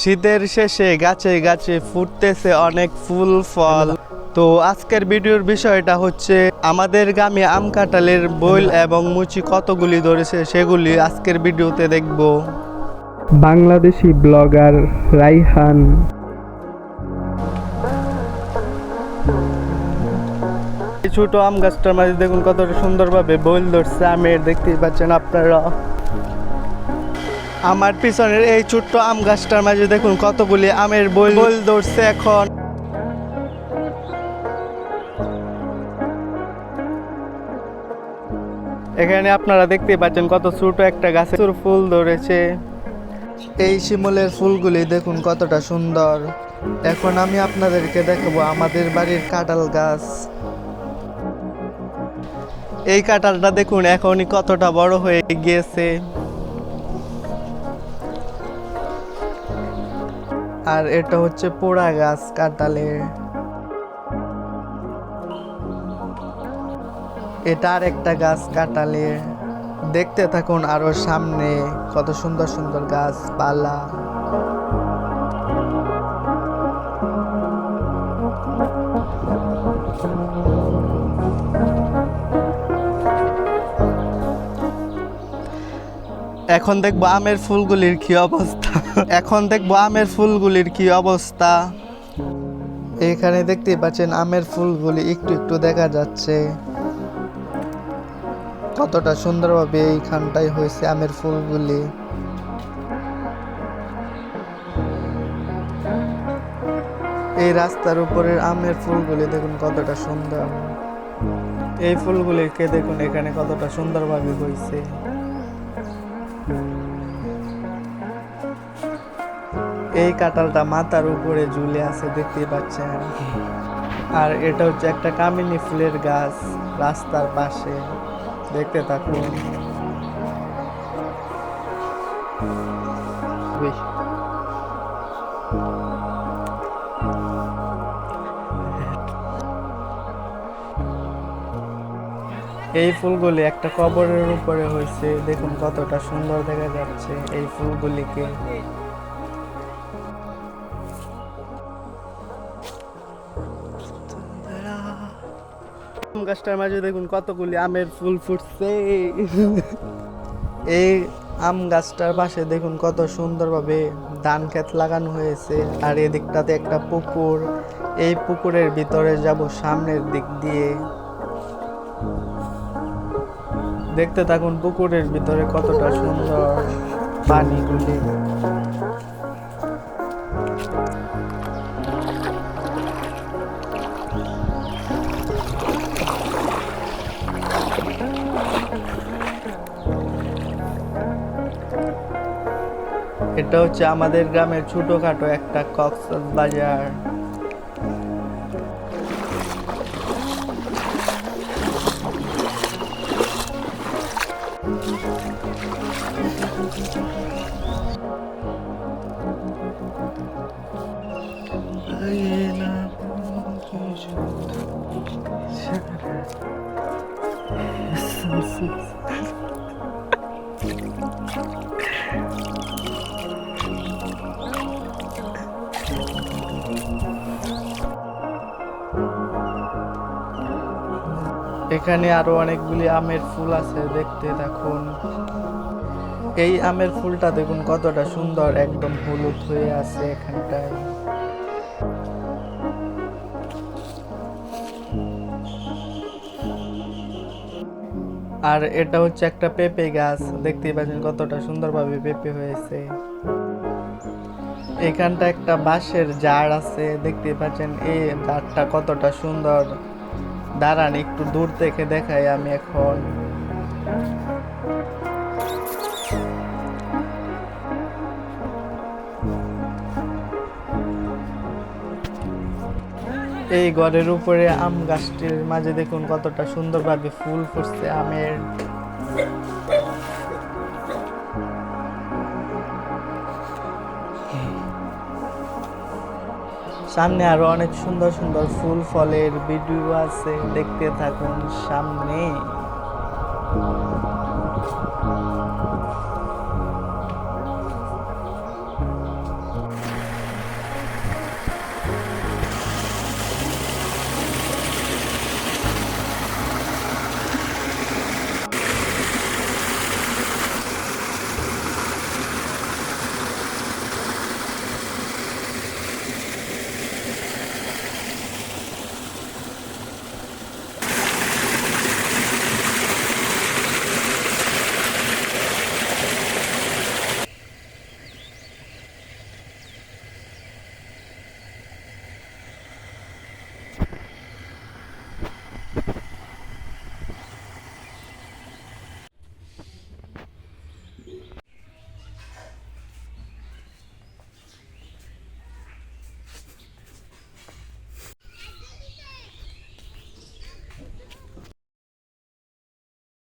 শীতের শেষে গাছে গাছে ফুটতেছে অনেক ফুল ফল। তো আজকের ভিডিওর বিষয়টা হচ্ছে আমাদের গ্রামে আম কাঁঠালের বইল এবং মুচি কতগুলি ধরেছে সেগুলি আজকের ভিডিওতে দেখব। বাংলাদেশি ব্লগার রাইহান। এই ছোট আম গাছটার মাঝে দেখুন কতটা সুন্দরভাবে বইল ধরছে আমের দেখতেই পাচ্ছেন আপনারা। আমার পিছনের এই ছোট্ট আম গাছটার মাঝে দেখুন কতগুলি আমের বইল। বইল ধরছে এখন। এখানে আপনারা দেখতেই পাচ্ছেন কত ছোট একটা গাছে ফুল ধরেছে। এই শিমুলের ফুলগুলি দেখুন কতটা সুন্দর। এখন আমি আপনাদেরকে দেখাবো আমাদের বাড়ির কাঁঠাল গাছ। এই কাঁঠালটা দেখুন এখনই কতটা বড় হয়ে গিয়েছে। আর এটা হচ্ছে পোড়া গাছ কাটালে এটা আর একটা গাছ কাটালে দেখতে থাকুন আরও সামনে কত সুন্দর সুন্দর গাছ এখন দেখব আমের ফুলগুলির কি অবস্থা। এখন দেখব আমের ফুলগুলির কি অবস্থা। এখানে দেখতেই পাচ্ছেন আমের ফুলগুলি একটু একটু দেখা যাচ্ছে। কতটা সুন্দরভাবে এইখানটায় হয়েছে আমের ফুলগুলি। এই রাস্তার উপরের আমের ফুলগুলি দেখুন কতটা সুন্দর। এই ফুলগুলিকে দেখুন এখানে কতটা সুন্দরভাবে হয়েছে। এই কাঁঠালটা মাথার উপরে ঝুলে আছে দেখতে পাচ্ছেন। আর এটা হচ্ছে একটা কামিনী ফুলের গাছ রাস্তার পাশে, দেখতে থাকুন। এই ফুলগুলি একটা কবরের উপরে হয়েছে। দেখুন কতটা সুন্দর দেখা যাচ্ছে এই ফুলগুলিকে। গাছটার মাঝে দেখুন কতগুলি আমের ফুল ফুটছে। এই আম গাছটার পাশে দেখুন কত সুন্দরভাবে ধান ক্ষেত লাগানো হয়েছে। আর এদিকটাতে একটা পুকুর। এই পুকুরের ভিতরে যাব সামনের দিক দিয়ে। দেখতে থাকুন পুকুরের ভিতরে কতটা সুন্দর পানিগুলি। এটা হচ্ছে আমাদের গ্রামের ছোটখাটো একটা কক্সবাজার। এখানে আরও অনেকগুলি আমের ফুল আছে, দেখতে থাকুন। এই আমের ফুলটা দেখুন, কতটা সুন্দর, একদম হলুদ হয়ে আছে এখানটায়। আর এটা হচ্ছে একটা পেঁপে গাছ। দেখতেই পাচ্ছেন কতটা সুন্দরভাবে পেঁপে হয়েছে। এখানটা একটা বাঁশের জার আছে। দেখতেই পাচ্ছেন এই জারটা কতটা সুন্দর। দাঁড়ান, একটু দূর থেকে দেখাই আমি এখন। এই ঘরের উপরে আম গাছটির মাঝে দেখুন কতটা সুন্দরভাবে ফুল ফুটছে আমের। সামনে আরও অনেক সুন্দর সুন্দর ফুল ফলের ভিডিও আছে, দেখতে থাকুন সামনে।